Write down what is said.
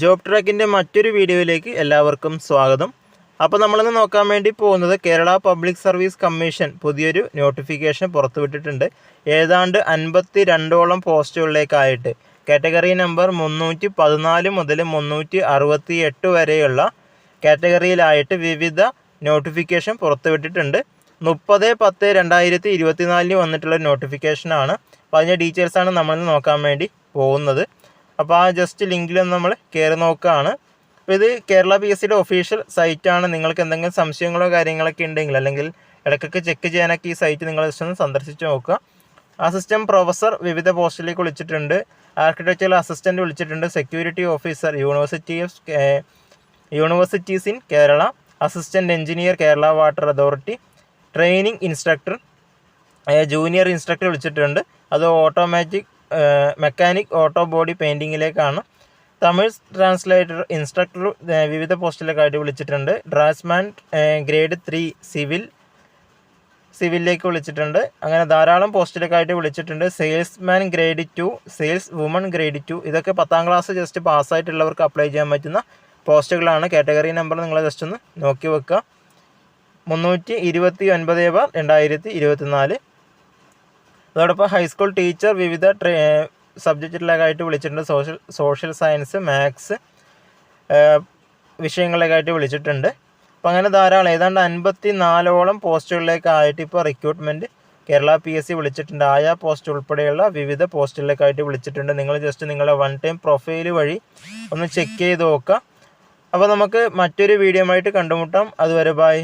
Job ട്രാക്കിന്റെ മറ്റൊരു വീഡിയോയിലേക്ക് എല്ലാവർക്കും സ്വാഗതം. അപ്പോൾ നമ്മളിന്ന് നോക്കാൻ വേണ്ടി പോകുന്നത് കേരള പബ്ലിക് സർവീസ് കമ്മീഷൻ പുതിയൊരു നോട്ടിഫിക്കേഷൻ പുറത്തുവിട്ടിട്ടുണ്ട്. ഏതാണ്ട് അൻപത്തി രണ്ടോളം പോസ്റ്റുകളിലേക്കായിട്ട്. കാറ്റഗറി നമ്പർ മുന്നൂറ്റി പതിനാല് മുതൽ മുന്നൂറ്റി അറുപത്തി എട്ട് വരെയുള്ള കാറ്റഗറിയിലായിട്ട് വിവിധ നോട്ടിഫിക്കേഷൻ പുറത്തുവിട്ടിട്ടുണ്ട്. മുപ്പത് പത്ത് രണ്ടായിരത്തി ഇരുപത്തിനാലിന് വന്നിട്ടുള്ള നോട്ടിഫിക്കേഷനാണ്. അപ്പോൾ അതിന്റെ ഡീറ്റെയിൽസാണ് നമ്മളിന്ന് നോക്കാൻ വേണ്ടി പോകുന്നത്. അപ്പോൾ ആ ജസ്റ്റ് ലിങ്കിലൊന്ന് നമ്മൾ കയറി നോക്കുകയാണ് അപ്പോൾ ഇത് കേരള പി എസ് സിയുടെ ഒഫീഷ്യൽ സൈറ്റാണ് നിങ്ങൾക്ക് എന്തെങ്കിലും സംശയങ്ങളോ കാര്യങ്ങളൊക്കെ ഉണ്ടെങ്കിൽ അല്ലെങ്കിൽ ഇടയ്ക്കൊക്കെ ചെക്ക് ചെയ്യാനൊക്കെ ഈ സൈറ്റ് നിങ്ങൾ ജസ്റ്റ് ഒന്ന് സന്ദർശിച്ച് നോക്കുക. അസിസ്റ്റന്റ് പ്രൊഫസർ വിവിധ പോസ്റ്റിലേക്ക് വിളിച്ചിട്ടുണ്ട്. ആർക്കിടെക്ചറൽ അസിസ്റ്റന്റ് വിളിച്ചിട്ടുണ്ട്. Security officer university of universities in Kerala assistant engineer Kerala water authority training instructor junior instructor വിളിച്ചിട്ടുണ്ട്. അത് ഓട്ടോമാറ്റിക് മെക്കാനിക് ഓട്ടോ ബോഡി പെയിന്റിങ്ങിലേക്കാണ് തമിഴ് ട്രാൻസ്ലേറ്റർ ഇൻസ്ട്രക്ടർ വിവിധ പോസ്റ്റിലേക്കായിട്ട് വിളിച്ചിട്ടുണ്ട്. ഡ്രാസ്മാൻ ഗ്രേഡ് ത്രീ സിവിൽ സിവിലിലേക്ക് വിളിച്ചിട്ടുണ്ട്. അങ്ങനെ ധാരാളം പോസ്റ്റിലേക്കായിട്ട് വിളിച്ചിട്ടുണ്ട്. Salesman grade two sales woman grade two ഇതൊക്കെ പത്താം ക്ലാസ് ജസ്റ്റ് പാസ്സായിട്ടുള്ളവർക്ക് അപ്ലൈ ചെയ്യാൻ പറ്റുന്ന പോസ്റ്റുകളാണ്. കാറ്റഗറി നമ്പർ നിങ്ങൾ ജസ്റ്റ് ഒന്ന് നോക്കി വെക്കുക. മുന്നൂറ്റി ഇരുപത്തി ഒൻപത് ബാർ രണ്ടായിരത്തി ഇരുപത്തിനാല്. അതോടൊപ്പം ഹൈസ്കൂൾ ടീച്ചർ വിവിധ ട്രേ സബ്ജക്റ്റിലേക്കായിട്ട് വിളിച്ചിട്ടുണ്ട്. സോഷ്യൽ സോഷ്യൽ സയൻസ് മാത്സ് വിഷയങ്ങളിലേക്കായിട്ട് വിളിച്ചിട്ടുണ്ട്. അപ്പോൾ അങ്ങനെ ധാരാളം ഏതാണ്ട് അൻപത്തി നാലോളം പോസ്റ്റുകളിലേക്കായിട്ട് ഇപ്പോൾ recruitment Kerala P S C വിളിച്ചിട്ടുണ്ട്. ആയ പോസ്റ്റ് ഉൾപ്പെടെയുള്ള വിവിധ പോസ്റ്റുകളിലേക്കായിട്ട് വിളിച്ചിട്ടുണ്ട്. നിങ്ങൾ ജസ്റ്റ് നിങ്ങളുടെ വൺ ടൈം പ്രൊഫൈൽ വഴി ഒന്ന് ചെക്ക് ചെയ്ത് നോക്കുക അപ്പോൾ നമുക്ക് മറ്റൊരു വീഡിയോ ആയിട്ട് കണ്ടുമുട്ടാം. അതുവരെ ബായ്